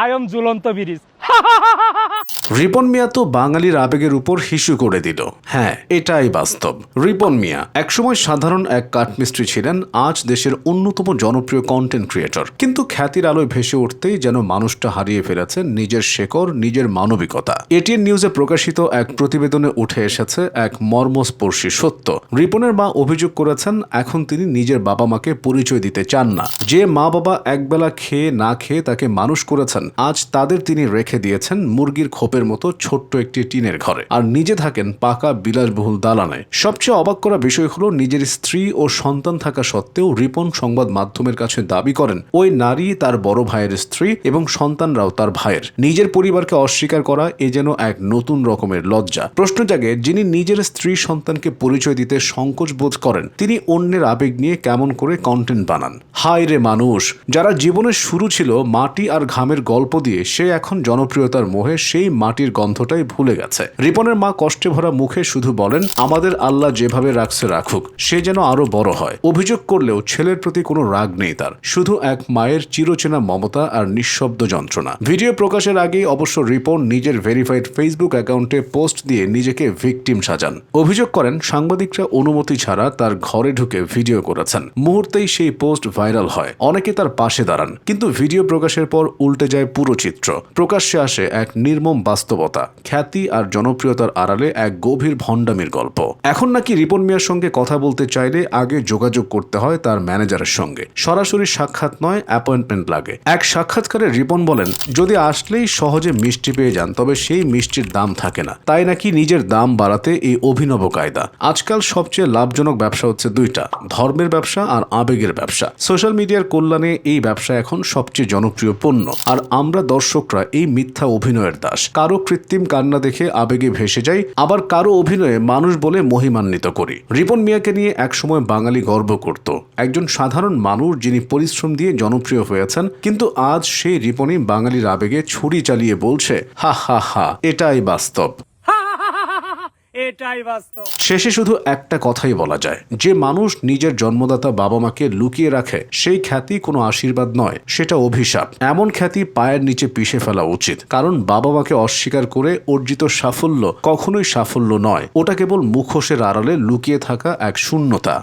I am ঝুলন্ত bridge. Ripon Mia তো বাঙালির আবেগের উপর হিসু করে দিল। হ্যাঁ এটাই বাস্তব। রিপন মিয়া একসময় সাধারণ এক কাঠমিস্ত্রি ছিলেন, আজ দেশের অন্যতম জনপ্রিয় কন্টেন্ট ক্রিয়েটর কিন্তু খ্যাতির আলোয় ভেসে উঠতেই যেন মানুষটা হারিয়ে ফেলেছেন নিজের শেকড়, নিজের মানবিকতা। এটিএন নিউজে প্রকাশিত এক প্রতিবেদনে উঠে এসেছে এক মর্মস্পর্শী সত্য। রিপনের মা অভিযোগ করেছেন, এখন তিনি নিজের বাবা মাকে পরিচয় দিতে চান না। যে মা বাবা একবেলা খেয়ে না খেয়ে তাকে মানুষ করেছেন, আজ তাদের তিনি রেখে দিয়েছেন মুরগির খোপের মতো ছোট্ট একটি টিনের ঘরে। আর নিজে থাকেন পাকা বিলাসবহুল দালানে। সবচেয়ে অবাক করা বিষয় হলো নিজের স্ত্রী ও সন্তান থাকা সত্ত্বেও রিপন সংবাদ মাধ্যমের কাছে দাবি করেন, ওই নারী তার বড় ভাইয়ের স্ত্রী এবং সন্তানরাও তার ভাইয়ের। নিজের পরিবারকে অস্বীকার করা এ যেন এক নতুন রকমের লজ্জা। প্রশ্ন জাগে, যিনি নিজের স্ত্রী সন্তানকে পরিচয় দিতে সংকোচ বোধ করেন, তিনি অন্যের আবেগ নিয়ে কেমন করে কন্টেন্ট বানান? হায় রে মানুষ! যারা জীবনের শুরু ছিল মাটি আর ঘামের গল্প দিয়ে, সে এখন জনপ্রিয়তার মোহে সেই মাটির গন্ধটাই ভুলে গেছে। রিপনের মা কষ্টে ভরা মুখে শুধু বলেন, আমাদের আল্লাহ যেভাবে রাখছে রাখুক, সে যেন আরও বড় হয়। অভিযোগ করলেও ছেলের প্রতি কোনো রাগ নেই তার। শুধু এক মায়ের চিরচেনা মমতা আর নিঃশব্দ যন্ত্রণা। ভিডিও প্রকাশের আগেই অবশ্য রিপন নিজের ভেরিফাইড ফেসবুক অ্যাকাউন্টে পোস্ট দিয়ে নিজেকে ভিকটিম সাজান। অভিযোগ করেন, সাংবাদিকরা অনুমতি ছাড়া তার ঘরে ঢুকে ভিডিও করেছেন। মুহূর্তেই সেই পোস্ট ভাইরাল হয়। অনেকে তার পাশে দাঁড়ান। কিন্তু ভিডিও প্রকাশের পর উল্টে যায় পুরো চিত্র। প্রকাশ্যে আসে এক নির্মম বাস্তবতা, খ্যাতি আর জনপ্রিয়তার আড়ালে এক গভীর ভণ্ডামির গল্প। এখন নাকি রিপন মিয়ার সঙ্গে কথা বলতে চাইলে আগে যোগাযোগ করতে হয় তার ম্যানেজারের সঙ্গে। সরাসরি সাক্ষাৎ নয়, অ্যাপয়েন্টমেন্ট লাগে। এক সাক্ষাৎকারে রিপন বলেন, যদি আসলেই সহজে মিষ্টি পেয়ে যান, তবে সেই মিষ্টির দাম থাকে না। তাই নাকি নিজের দাম বাড়াতে এই অভিনব কায়দা। আজকাল সবচেয়ে লাভজনক ব্যবসা হচ্ছে দুইটা, ধর্মের ব্যবসা আর আবেগের ব্যবসা। সোশ্যাল মিডিয়ার কল্যাণে এই ব্যবসা এখন সবচেয়ে জনপ্রিয় পণ্য। আর আমরা দর্শকরা এই মিথ্যা অভিনয়ের দাস। কারও কৃত্রিম কান্না দেখে আবেগে ভেসে যাই, আবার কারও অভিনয়ে মানুষ বলে মহিমান্বিত করি। রিপন মিয়াকে নিয়ে একসময় বাঙালি গর্ব করত। একজন সাধারণ মানুষ যিনি পরিশ্রম দিয়ে জনপ্রিয় হয়েছেন, কিন্তু আজ সেই রিপনই বাঙালির আবেগে ছুরি চালিয়ে বলছে, হা হা হা, এটাই বাস্তব। শেষে শুধু একটা কথাই বলা যায়, যে মানুষ নিজের জন্মদাতা বাবা মাকে লুকিয়ে রাখে, সেই খ্যাতি কোনো আশীর্বাদ নয়, সেটা অভিশাপ। এমন খ্যাতি পায়ের নিচে পিষে ফেলা উচিত, কারণ বাবা মাকে অস্বীকার করে অর্জিত সাফল্য কখনোই সাফল্য নয়, ওটা কেবল মুখোশের আড়ালে লুকিয়ে থাকা এক শূন্যতা।